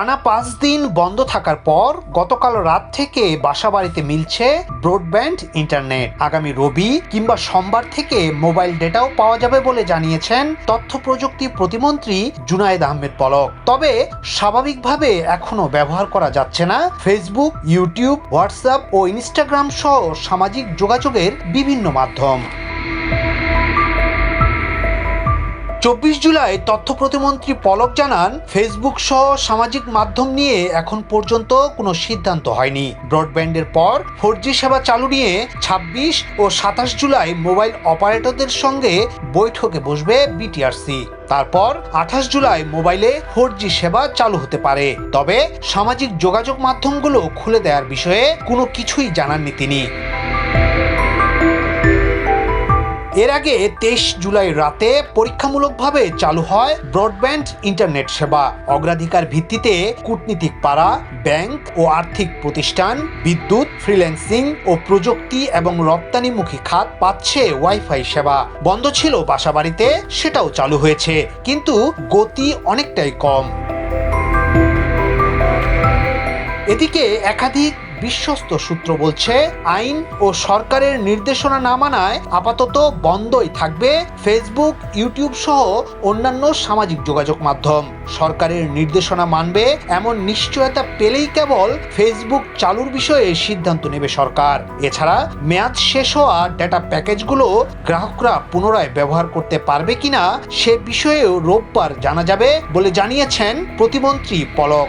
টানা পাঁচ দিন বন্ধ থাকার পর গতকাল রাত থেকে বাসাবাড়িতে মিলছে ব্রডব্যান্ড ইন্টারনেট। আগামী রবি কিংবা সোমবার থেকে মোবাইল ডেটাও পাওয়া যাবে বলে জানিয়েছেন তথ্য প্রযুক্তি প্রতিমন্ত্রী জুনায়েদ আহমেদ পলক। তবে স্বাভাবিকভাবে এখনও ব্যবহার করা যাচ্ছে না। ফেসবুক, ইউটিউব, হোয়াটসঅ্যাপ ও ইনস্টাগ্রাম সহ সামাজিক যোগাযোগের বিভিন্ন মাধ্যম। চব্বিশ জুলাই তথ্য প্রতিমন্ত্রী পলক জানান, ফেসবুক সহ সামাজিক মাধ্যম নিয়ে এখন পর্যন্ত কোনো সিদ্ধান্ত হয়নি। ব্রডব্যান্ডের পর ফোর সেবা চালু নিয়ে ২৬ ও সাতাশ জুলাই মোবাইল অপারেটরদের সঙ্গে বৈঠকে বসবে বিটিআরসি। তারপর আঠাশ জুলাই মোবাইলে ফোর সেবা চালু হতে পারে। তবে সামাজিক যোগাযোগ মাধ্যমগুলো খুলে দেওয়ার বিষয়ে কোনো কিছুই জানাননি তিনি। এর আগে তেইশ জুলাই রাতে পরীক্ষামূলকভাবে চালু হয় ব্রডব্যান্ড ইন্টারনেট সেবা। অগ্রাধিকার ভিত্তিতে কূটনীতিক পাড়া, ব্যাংক ও আর্থিক প্রতিষ্ঠান, বিদ্যুৎ, ফ্রিল্যান্সিং ও প্রযুক্তি এবং রপ্তানিমুখী খাত পাচ্ছে ওয়াইফাই সেবা। বন্ধ ছিল বাসাবাড়িতে, সেটাও চালু হয়েছে, কিন্তু গতি অনেকটাই কম। এদিকে একাধিক বিশ্বস্ত সূত্র বলছে, আইন ও সরকারের নির্দেশনা না মানায় আপাতত বন্ধই থাকবে ফেসবুক, ইউটিউব সহ অন্যান্য সামাজিক যোগাযোগ মাধ্যম। সরকারের নির্দেশনা মানবে এমন নিশ্চয়তা পেলেই কেবল ফেসবুক চালুর বিষয়ে সিদ্ধান্ত নেবে সরকার। এছাড়া মেয়াদ শেষ হওয়া ডেটা প্যাকেজগুলো গ্রাহকরা পুনরায় ব্যবহার করতে পারবে কিনা সে বিষয়েও রোববার জানা যাবে বলে জানিয়েছেন প্রতিমন্ত্রী পলক।